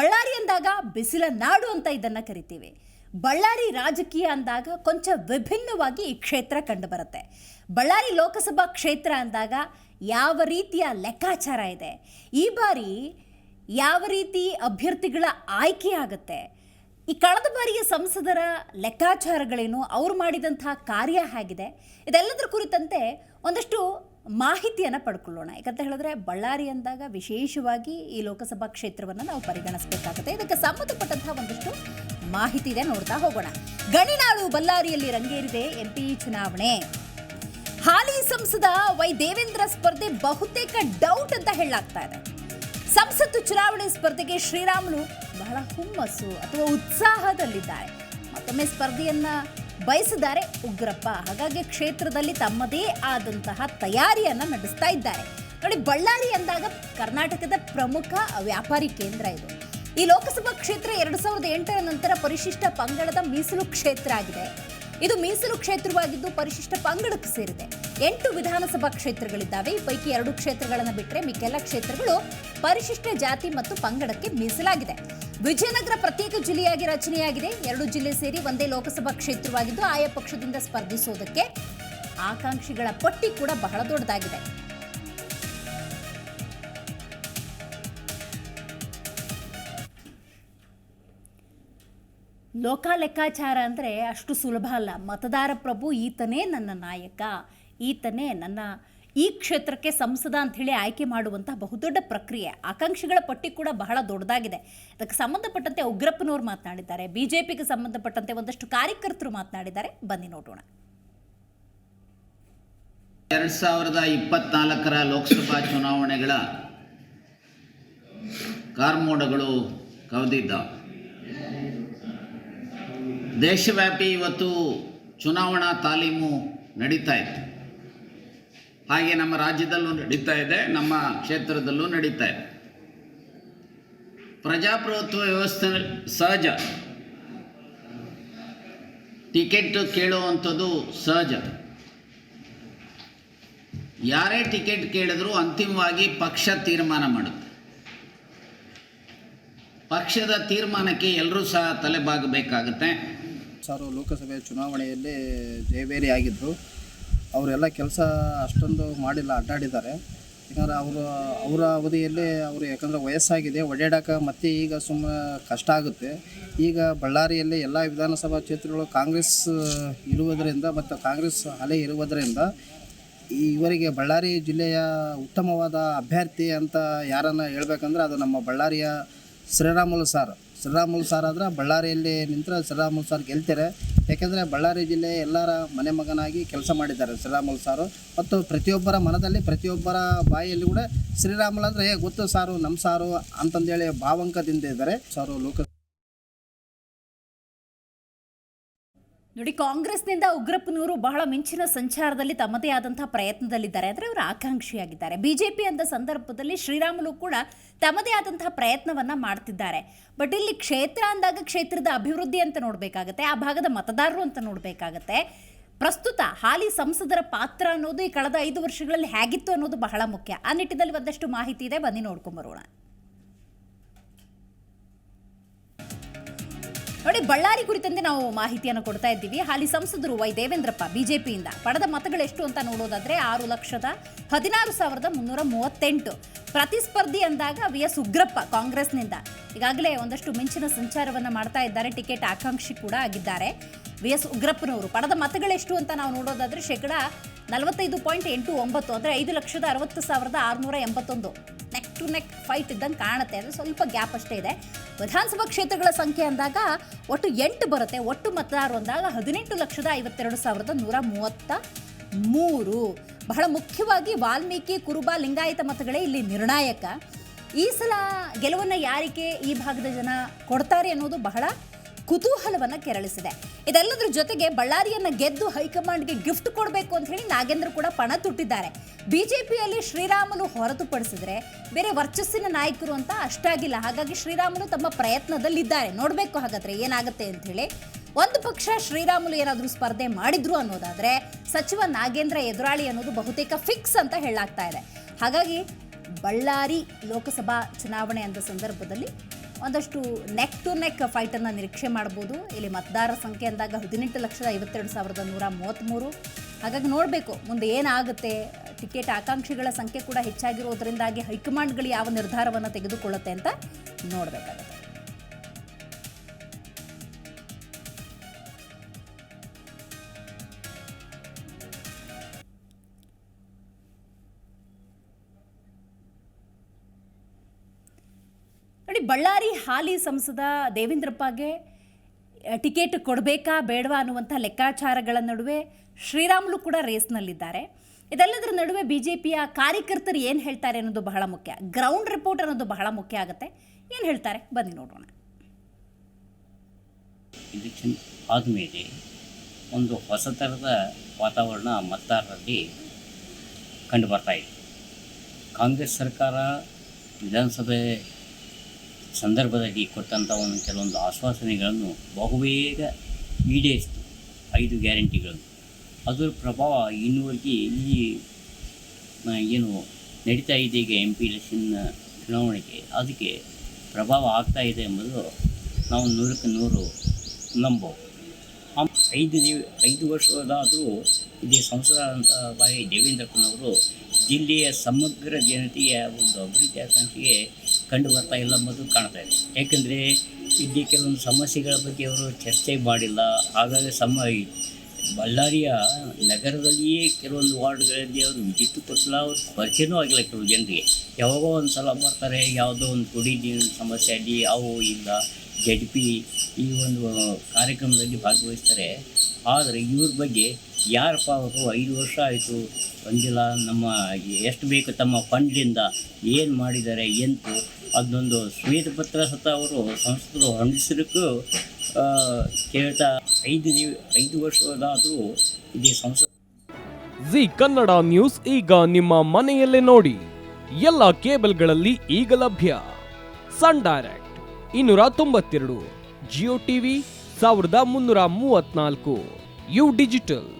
ಬಳ್ಳಾರಿ ಅಂದಾಗ ಬಿಸಿಲ ನಾಡು ಅಂತ ಇದನ್ನ ಕರಿತೀವಿ. ಬಳ್ಳಾರಿ ರಾಜಕೀಯ ಅಂದಾಗ ಕೊಂಚ ವಿಭಿನ್ನವಾಗಿ ಈ ಕ್ಷೇತ್ರ ಕಂಡುಬರುತ್ತೆ. ಬಳ್ಳಾರಿ ಲೋಕಸಭಾ ಕ್ಷೇತ್ರ ಅಂದಾಗ ಯಾವ ರೀತಿಯ ಲೆಕ್ಕಾಚಾರ ಇದೆ? ಈ ಬಾರಿ ಯಾವ ರೀತಿ ಅಭ್ಯರ್ಥಿಗಳ ಆಯ್ಕೆ ಆಗುತ್ತೆ? ಈ ಕಳೆದ ಬಾರಿಯ ಸಂಸದರ ಲೆಕ್ಕಾಚಾರಗಳೇನು? ಅವ್ರು ಮಾಡಿದಂತಹ ಕಾರ್ಯ ಹೇಗಿದೆ? ಇದೆಲ್ಲದರ ಕುರಿತಂತೆ ಒಂದಷ್ಟು ಮಾಹಿತಿಯನ್ನು ಪಡ್ಕೊಳ್ಳೋಣ. ಯಾಕಂತ ಹೇಳಿದ್ರೆ ಬಳ್ಳಾರಿ ಅಂದಾಗ ವಿಶೇಷವಾಗಿ ಈ ಲೋಕಸಭಾ ಕ್ಷೇತ್ರವನ್ನು ನಾವು ಪರಿಗಣಿಸಬೇಕಾಗುತ್ತೆ. ಇದಕ್ಕೆ ಸಂಬಂಧಪಟ್ಟಂತಹ ಒಂದಷ್ಟು ಮಾಹಿತಿ ಇದೆ, ನೋಡ್ತಾ ಹೋಗೋಣ. ಗಣಿನಾಡು ಬಳ್ಳಾರಿಯಲ್ಲಿ ರಂಗೇರಿದೆ ಎಂಪಿ ಚುನಾವಣೆ. ಹಾಲಿ ಸಂಸದ ವೈ ದೇವೇಂದ್ರ ಸ್ಪರ್ಧೆ ಬಹುತೇಕ ಡೌಟ್ ಅಂತ ಹೇಳಲಾಗ್ತಾ ಇದೆ. ಸಂಸತ್ತು ಚುನಾವಣೆ ಸ್ಪರ್ಧೆಗೆ ಶ್ರೀರಾಮುಲು ಬಹಳ ಹುಮ್ಮಸ್ಸು ಅಥವಾ ಉತ್ಸಾಹದಲ್ಲಿದ್ದಾರೆ. ಮತ್ತೊಮ್ಮೆ ಸ್ಪರ್ಧೆಯನ್ನ ಬಯಸಿದ್ದಾರೆ ಉಗ್ರಪ್ಪ. ಹಾಗಾಗಿ ಕ್ಷೇತ್ರದಲ್ಲಿ ತಮ್ಮದೇ ಆದಂತಹ ತಯಾರಿಯನ್ನ ನಡೆಸ್ತಾ ಇದ್ದಾರೆ. ನೋಡಿ, ಬಳ್ಳಾರಿ ಅಂದಾಗ ಕರ್ನಾಟಕದ ಪ್ರಮುಖ ವ್ಯಾಪಾರಿ ಕೇಂದ್ರ ಇದು. ಈ ಲೋಕಸಭಾ ಕ್ಷೇತ್ರ ಎರಡು ಸಾವಿರದ ಎಂಟರ ನಂತರ ಪರಿಶಿಷ್ಟ ಪಂಗಡದ ಮೀಸಲು ಕ್ಷೇತ್ರ ಆಗಿದೆ. ಇದು ಮೀಸಲು ಕ್ಷೇತ್ರವಾಗಿದ್ದು ಪರಿಶಿಷ್ಟ ಪಂಗಡಕ್ಕೆ ಸೇರಿದೆ. ಎಂಟು ವಿಧಾನಸಭಾ ಕ್ಷೇತ್ರಗಳಿದ್ದಾವೆ. ಈ ಪೈಕಿ ಎರಡು ಕ್ಷೇತ್ರಗಳನ್ನು ಬಿಟ್ಟರೆ ಮಿಕ್ಕೆಲ್ಲ ಕ್ಷೇತ್ರಗಳು ಪರಿಶಿಷ್ಟ ಜಾತಿ ಮತ್ತು ಪಂಗಡಕ್ಕೆ ಮೀಸಲಾಗಿದೆ. ವಿಜಯನಗರ ಪ್ರತ್ಯೇಕ ಜಿಲ್ಲೆಯಾಗಿ ರಚನೆಯಾಗಿದೆ. ಎರಡು ಜಿಲ್ಲೆ ಸೇರಿ ಒಂದೇ ಲೋಕಸಭಾ ಕ್ಷೇತ್ರವಾಗಿದ್ದು, ಆಯಾ ಪಕ್ಷದಿಂದ ಸ್ಪರ್ಧಿಸೋದಕ್ಕೆ ಆಕಾಂಕ್ಷಿಗಳ ಪಟ್ಟಿ ಕೂಡ ಬಹಳ ದೊಡ್ಡದಾಗಿದೆ. ಲೋಕ ಲೆಕ್ಕಾಚಾರ ಅಂದರೆ ಅಷ್ಟು ಸುಲಭ ಅಲ್ಲ. ಮತದಾರ ಪ್ರಭು ಈತನೇ ನನ್ನ ನಾಯಕ. ಈತನೇ ನನ್ನ ಈ ಕ್ಷೇತ್ರಕ್ಕೆ ಸಂಸದ ಅಂಥೇಳಿ ಆಯ್ಕೆ ಮಾಡುವಂತಹ ಬಹುದೊಡ್ಡ ಪ್ರಕ್ರಿಯೆ. ಆಕಾಂಕ್ಷಿಗಳ ಪಟ್ಟಿ ಕೂಡ ಬಹಳ ದೊಡ್ಡದಾಗಿದೆ. ಅದಕ್ಕೆ ಸಂಬಂಧಪಟ್ಟಂತೆ ಉಗ್ರಪ್ಪನವರು ಮಾತನಾಡಿದ್ದಾರೆ. ಬಿ ಜೆ ಪಿಗೆ ಸಂಬಂಧಪಟ್ಟಂತೆ ಒಂದಷ್ಟು ಕಾರ್ಯಕರ್ತರು ಮಾತನಾಡಿದ್ದಾರೆ. ಬನ್ನಿ ನೋಡೋಣ. ಎರಡು ಸಾವಿರದ ಇಪ್ಪತ್ನಾಲ್ಕರ ಲೋಕಸಭಾ ಚುನಾವಣೆಗಳ ಕಾರ್ಮೋಡಗಳು ಕವಿದಿದ್ದ. ದೇಶವ್ಯಾಪಿ ಇವತ್ತು ಚುನಾವಣಾ ತಾಲೀಮು ನಡೀತಾ ಇದೆ ಹಾಗೆ ನಮ್ಮ ರಾಜ್ಯದಲ್ಲೂ ನಡೀತಾ ಇದೆ, ನಮ್ಮ ಕ್ಷೇತ್ರದಲ್ಲೂ ನಡೀತಾ ಇದೆ. ಪ್ರಜಾಪ್ರಭುತ್ವ ವ್ಯವಸ್ಥೆ ಸಹಜ. ಟಿಕೆಟ್ ಕೇಳುವಂಥದ್ದು ಸಹಜ. ಯಾರೇ ಟಿಕೆಟ್ ಕೇಳಿದ್ರು ಅಂತಿಮವಾಗಿ ಪಕ್ಷ ತೀರ್ಮಾನ ಮಾಡುತ್ತೆ. ಪಕ್ಷದ ತೀರ್ಮಾನಕ್ಕೆ ಎಲ್ಲರೂ ಸಹ ತಲೆಬಾಗಬೇಕಾಗುತ್ತೆ. ಸರ್ ಲೋಕಸಭೆ ಚುನಾವಣೆಯಲ್ಲಿ ಜಯಬೇರಿ ಆಗಿದ್ದರು ಅವರೆಲ್ಲ ಕೆಲಸ ಅಷ್ಟೊಂದು ಮಾಡಿಲ್ಲ, ಅಡ್ಡಾಡಿದ್ದಾರೆ. ಯಾಕಂದರೆ ಅವರು, ಅವರ ಅವಧಿಯಲ್ಲಿ ಅವರು ಯಾಕಂದರೆ ವಯಸ್ಸಾಗಿದೆ ಓಡಾಡೋಕೆ ಮತ್ತೆ ಈಗ ಸುಮ್ಮನೆ ಕಷ್ಟ ಆಗುತ್ತೆ. ಈಗ ಬಳ್ಳಾರಿಯಲ್ಲಿ ಎಲ್ಲ ವಿಧಾನಸಭಾ ಕ್ಷೇತ್ರಗಳು ಕಾಂಗ್ರೆಸ್ ಇರುವುದರಿಂದ ಮತ್ತು ಕಾಂಗ್ರೆಸ್ ಅಲೆ ಇರುವುದರಿಂದ ಇವರಿಗೆ ಬಳ್ಳಾರಿ ಜಿಲ್ಲೆಯ ಉತ್ತಮವಾದ ಅಭ್ಯರ್ಥಿ ಅಂತ ಯಾರನ್ನು ಹೇಳ್ಬೇಕಂದ್ರೆ ಅದು ನಮ್ಮ ಬಳ್ಳಾರಿಯ ಶ್ರೀರಾಮುಲು ಸಾರ್. ಶ್ರೀರಾಮುಲು ಸಾರ್ ಆದ್ರೆ ಬಳ್ಳಾರಿಯಲ್ಲಿ ನಿಂತರೆ ಶ್ರೀರಾಮುಲು ಸಾರ್ ಗೆಲ್ತಾರೆ. ಯಾಕೆಂದರೆ ಬಳ್ಳಾರಿ ಜಿಲ್ಲೆ ಎಲ್ಲರ ಮನೆ ಮಗನಾಗಿ ಕೆಲಸ ಮಾಡಿದ್ದಾರೆ ಶ್ರೀರಾಮುಲು ಸಾರು. ಮತ್ತು ಪ್ರತಿಯೊಬ್ಬರ ಮನದಲ್ಲಿ ಪ್ರತಿಯೊಬ್ಬರ ಬಾಯಲ್ಲಿ ಕೂಡ ಶ್ರೀರಾಮುಲು ಅಂದರೆ ಹೇ ಗೊತ್ತು ಸಾರು ನಮ್ಮ ಸಾರು ಅಂತಂದೇಳಿ ಭಾವಂಕದಿಂದ ಇದ್ದಾರೆ. ಸಾರು ಲೋಕ ನೋಡಿ, ಕಾಂಗ್ರೆಸ್ನಿಂದ ಉಗ್ರಪ್ಪನವರು ಬಹಳ ಮಿಂಚಿನ ಸಂಚಾರದಲ್ಲಿ ತಮ್ಮದೇ ಆದಂತಹ ಪ್ರಯತ್ನದಲ್ಲಿದ್ದಾರೆ. ಅಂದರೆ ಅವರು ಆಕಾಂಕ್ಷಿಯಾಗಿದ್ದಾರೆ. ಬಿಜೆಪಿ ಅಂದ ಸಂದರ್ಭದಲ್ಲಿ ಶ್ರೀರಾಮುಲು ಕೂಡ ತಮ್ಮದೇ ಆದಂತಹ ಪ್ರಯತ್ನವನ್ನ ಮಾಡ್ತಿದ್ದಾರೆ. ಬಟ್ ಇಲ್ಲಿ ಕ್ಷೇತ್ರ ಅಂದಾಗ ಕ್ಷೇತ್ರದ ಅಭಿವೃದ್ಧಿ ಅಂತ ನೋಡಬೇಕಾಗತ್ತೆ, ಆ ಭಾಗದ ಮತದಾರರು ಅಂತ ನೋಡಬೇಕಾಗತ್ತೆ. ಪ್ರಸ್ತುತ ಹಾಲಿ ಸಂಸದರ ಪಾತ್ರ ಅನ್ನೋದು ಈ ಕಳೆದ ಐದು ವರ್ಷಗಳಲ್ಲಿ ಹೇಗಿತ್ತು ಅನ್ನೋದು ಬಹಳ ಮುಖ್ಯ. ಆ ನಿಟ್ಟಿನಲ್ಲಿ ಒಂದಷ್ಟು ಮಾಹಿತಿ ಇದೆ. ಬನ್ನಿ ನೋಡ್ಕೊಂಬರೋಣ ನೋಡಿ, ಬಳ್ಳಾರಿ ಕುರಿತಂತೆ ನಾವು ಮಾಹಿತಿಯನ್ನು ಕೊಡ್ತಾ ಇದ್ದೀವಿ. ಹಾಲಿ ಸಂಸದರು ವೈ ದೇವೇಂದ್ರಪ್ಪ ಬಿಜೆಪಿಯಿಂದ ಪಡೆದ ಮತಗಳೆಷ್ಟು ಅಂತ ನೋಡೋದಾದ್ರೆ ಆರು ಲಕ್ಷದ ಹದಿನಾರು ಸಾವಿರದ ಮುನ್ನೂರ ಮೂವತ್ತೆಂಟು. ಪ್ರತಿಸ್ಪರ್ಧಿ ಅಂದಾಗ ವಿ ಎಸ್ ಉಗ್ರಪ್ಪ ಕಾಂಗ್ರೆಸ್ನಿಂದ. ಈಗಾಗಲೇ ಒಂದಷ್ಟು ಮಿಂಚಿನ ಸಂಚಾರವನ್ನ ಮಾಡ್ತಾ ಇದ್ದಾರೆ, ಟಿಕೆಟ್ ಆಕಾಂಕ್ಷಿ ಕೂಡ ಆಗಿದ್ದಾರೆ. ವಿ ಎಸ್ ಉಗ್ರಪ್ಪನವರು ಪಡೆದ ಮತಗಳೆಷ್ಟು ಅಂತ ನಾವು ನೋಡೋದಾದ್ರೆ ಶೇಕಡ ನಲವತ್ತೈದು ಪಾಯಿಂಟ್ ಎಂಟು ಒಂಬತ್ತು, ಅಂದರೆ ಐದು ಲಕ್ಷದ ಅರವತ್ತು ಸಾವಿರದ ಆರುನೂರ ಎಂಬತ್ತೊಂದು. ನೆಕ್ ಟು ನೆಕ್ ಫೈಟ್ ಇದ್ದಂಗೆ ಕಾಣುತ್ತೆ, ಅಂದರೆ ಸ್ವಲ್ಪ ಗ್ಯಾಪ್ ಅಷ್ಟೇ ಇದೆ. ವಿಧಾನಸಭಾ ಕ್ಷೇತ್ರಗಳ ಸಂಖ್ಯೆ ಅಂದಾಗ ಒಟ್ಟು ಎಂಟು ಬರುತ್ತೆ. ಒಟ್ಟು ಮತದಾರರು ಅಂದಾಗ ಹದಿನೆಂಟು ಲಕ್ಷದ ಐವತ್ತೆರಡು ಸಾವಿರದ ನೂರ ಮೂವತ್ತ ಮೂರು. ಬಹಳ ಮುಖ್ಯವಾಗಿ ವಾಲ್ಮೀಕಿ, ಕುರುಬ, ಲಿಂಗಾಯತ ಮತಗಳೇ ಇಲ್ಲಿ ನಿರ್ಣಾಯಕ. ಈ ಸಲ ಗೆಲುವನ್ನು ಯಾರಿಗೆ ಈ ಭಾಗದ ಜನ ಕೊಡ್ತಾರೆ ಅನ್ನೋದು ಬಹಳ ಕುತೂಹಲವನ್ನ ಕೆರಳಿಸಿದೆ. ಇದೆಲ್ಲದರ ಜೊತೆಗೆ ಬಳ್ಳಾರಿಯನ್ನ ಗೆದ್ದು ಹೈಕಮಾಂಡ್ಗೆ ಗಿಫ್ಟ್ ಕೊಡಬೇಕು ಅಂತ ಹೇಳಿ ನಾಗೇಂದ್ರ ಕೂಡ ಪಣ ತುಟ್ಟಿದ್ದಾರೆ. ಬಿಜೆಪಿಯಲ್ಲಿ ಶ್ರೀರಾಮುಲು ಹೊರತುಪಡಿಸಿದ್ರೆ ಬೇರೆ ವರ್ಚಸ್ಸಿನ ನಾಯಕರು ಅಂತ ಅಷ್ಟಾಗಿಲ್ಲ. ಹಾಗಾಗಿ ಶ್ರೀರಾಮುಲು ತಮ್ಮ ಪ್ರಯತ್ನದಲ್ಲಿದ್ದಾರೆ. ನೋಡಬೇಕು ಹಾಗಾದ್ರೆ ಏನಾಗುತ್ತೆ ಅಂತ ಹೇಳಿ ಒಂದು ಪಕ್ಷ ಶ್ರೀರಾಮುಲು ಏನಾದರೂ ಸ್ಪರ್ಧೆ ಮಾಡಿದ್ರು ಅನ್ನೋದಾದ್ರೆ ಸಚಿವ ನಾಗೇಂದ್ರ ಎದುರಾಳಿ ಅನ್ನೋದು ಬಹುತೇಕ ಫಿಕ್ಸ್ ಅಂತ ಹೇಳಲಾಗ್ತಾ ಇದೆ. ಹಾಗಾಗಿ ಬಳ್ಳಾರಿ ಲೋಕಸಭಾ ಚುನಾವಣೆ ಅಂದ ಸಂದರ್ಭದಲ್ಲಿ ಒಂದಷ್ಟು ನೆಕ್ ಟು ನೆಕ್ ಫೈಟನ್ನು ನಿರೀಕ್ಷೆ ಮಾಡ್ಬೋದು. ಇಲ್ಲಿ ಮತದಾರರ ಸಂಖ್ಯೆ ಅಂದಾಗ ಹದಿನೆಂಟು ಲಕ್ಷದ ಐವತ್ತೆರಡು ಸಾವಿರದ ನೂರ ಮೂವತ್ತ್ಮೂರು ಹಾಗಾಗಿ ನೋಡಬೇಕು, ಮುಂದೆ ಏನಾಗುತ್ತೆ? ಟಿಕೆಟ್ ಆಕಾಂಕ್ಷಿಗಳ ಸಂಖ್ಯೆ ಕೂಡ ಹೆಚ್ಚಾಗಿರೋದ್ರಿಂದಾಗಿ ಹೈಕಮಾಂಡ್ಗಳು ಯಾವ ನಿರ್ಧಾರವನ್ನು ತೆಗೆದುಕೊಳ್ಳುತ್ತೆ ಅಂತ ನೋಡಬೇಕಾಗುತ್ತೆ. ನೋಡಿ ಬಳ್ಳಾರಿ ಹಾಲಿ ಸಂಸದ ದೇವೇಂದ್ರಪ್ಪಗೆ ಟಿಕೆಟ್ ಕೊಡಬೇಕಾ ಬೇಡವಾ ಅನ್ನುವಂಥ ಲೆಕ್ಕಾಚಾರಗಳ ನಡುವೆ ಶ್ರೀರಾಮುಲು ಕೂಡ ರೇಸ್ನಲ್ಲಿದ್ದಾರೆ. ಇದೆಲ್ಲದರ ನಡುವೆ ಬಿ ಜೆ ಪಿಯ ಕಾರ್ಯಕರ್ತರು ಏನು ಹೇಳ್ತಾರೆ ಅನ್ನೋದು ಬಹಳ ಮುಖ್ಯ. ಗ್ರೌಂಡ್ ರಿಪೋರ್ಟ್ ಅನ್ನೋದು ಬಹಳ ಮುಖ್ಯ ಆಗುತ್ತೆ. ಏನು ಹೇಳ್ತಾರೆ? ಬನ್ನಿ ನೋಡೋಣ. ಇಲೆಕ್ಷನ್ ಆದಮೇಲೆ ಒಂದು ಹೊಸ ಥರದ ವಾತಾವರಣ ಮತದಾರರಲ್ಲಿ ಕಂಡು ಬರ್ತಾ ಇದೆ. ಕಾಂಗ್ರೆಸ್ ಸರ್ಕಾರ ವಿಧಾನಸಭೆ ಸಂದರ್ಭದಲ್ಲಿ ಕೊಟ್ಟಂಥ ಒಂದು ಕೆಲವೊಂದು ಆಶ್ವಾಸನೆಗಳನ್ನು ಬಹುಬೇಗ ಈಡೇರಿಸಿತು. ಐದು ಗ್ಯಾರಂಟಿಗಳನ್ನು. ಅದರ ಪ್ರಭಾವ ಇನ್ನುವರೆಗೆ ಈ ಏನು ನಡೀತಾ ಇದೆ ಈಗ ಎಂ ಪಿ ಎಲೆಕ್ಷನ್ ಚುನಾವಣೆಗೆ? ಅದಕ್ಕೆ ಪ್ರಭಾವ ಆಗ್ತಾ ಇದೆ ಎಂಬುದು ನಾವು ನೂರಕ್ಕೆ ನೂರು ನಂಬೋದು ಆ ಐದು ದಿ ಐದು ವರ್ಷದಾದರೂ ಇಲ್ಲಿ ಸಂಸದರಾದಂಥ ಬಾಯಿ ದೇವೇಂದ್ರಪ್ಪನವರು ಜಿಲ್ಲೆಯ ಸಮಗ್ರ ಜನತೆಯ ಒಂದು ಅಭಿವೃದ್ಧಿ ಆಕಾಂಕ್ಷೆಗೆ ಕಂಡು ಬರ್ತಾ ಇಲ್ಲ ಅನ್ನೋದು ಕಾಣ್ತಾ ಇದೆ. ಯಾಕೆಂದರೆ ಇಲ್ಲಿ ಕೆಲವೊಂದು ಸಮಸ್ಯೆಗಳ ಬಗ್ಗೆ ಅವರು ಚರ್ಚೆ ಮಾಡಿಲ್ಲ. ಹಾಗಾಗಿ ಸಮ ಬಳ್ಳಾರಿಯ ನಗರದಲ್ಲಿಯೇ ಕೆಲವೊಂದು ವಾರ್ಡ್ಗಳಲ್ಲಿ ಅವರು ವಿದ್ಯುತ್ ಕೊಟ್ಟಿಲ್ಲ ಅವ್ರು ಪರಿಚಯನೂ ಆಗಿಲ್ಲ ಕೆಲವು ಜನರಿಗೆ. ಯಾವಾಗೋ ಒಂದು ಸಲ ಬರ್ತಾರೆ, ಯಾವುದೋ ಒಂದು ಕುಡಿ ನೀರಿನ ಸಮಸ್ಯೆ ಅಲ್ಲಿ ಅವು ಇಲ್ಲ ಜಡ್ ಪಿ ಈ ಒಂದು ಕಾರ್ಯಕ್ರಮದಲ್ಲಿ ಭಾಗವಹಿಸ್ತಾರೆ. ಆದರೆ ಇವ್ರ ಬಗ್ಗೆ ಯಾರಪ್ಪ ಅವರು ಐದು ವರ್ಷ ಆಯಿತು ಬಂದಿಲ್ಲ ನಮ್ಮ ಎಷ್ಟು ಬೇಕು ತಮ್ಮ ಫಂಡ್ಲಿಂದ ಏನು ಮಾಡಿದ್ದಾರೆ ಎಂತು ಅದನ್ನೊಂದು ಶ್ವೇತಪತ್ರ ಸತ ಅವರು ಸಂಸದರು ಹೊರಡಿಸಲಿಕ್ಕೂ ಕೇಳ್ತಾ ಐದು ಐದು ವರ್ಷದಾದರೂ ಇದೇ ಸಂಸತ್ ಜಿ ಕನ್ನಡ ನ್ಯೂಸ್ ಈಗ ನಿಮ್ಮ ಮನೆಯಲ್ಲೇ ನೋಡಿ. ಎಲ್ಲ ಕೇಬಲ್ಗಳಲ್ಲಿ ಈಗ ಲಭ್ಯ. ಸನ್ ಡೈರೆಕ್ಟ್ ಇನ್ನೂರ ತೊಂಬತ್ತೆರಡು, ಜಿಯೋ ಟಿವಿ ಸಾವಿರದ ಮುನ್ನೂರ ಮೂವತ್ನಾಲ್ಕು ಯು ಡಿಜಿಟಲ್.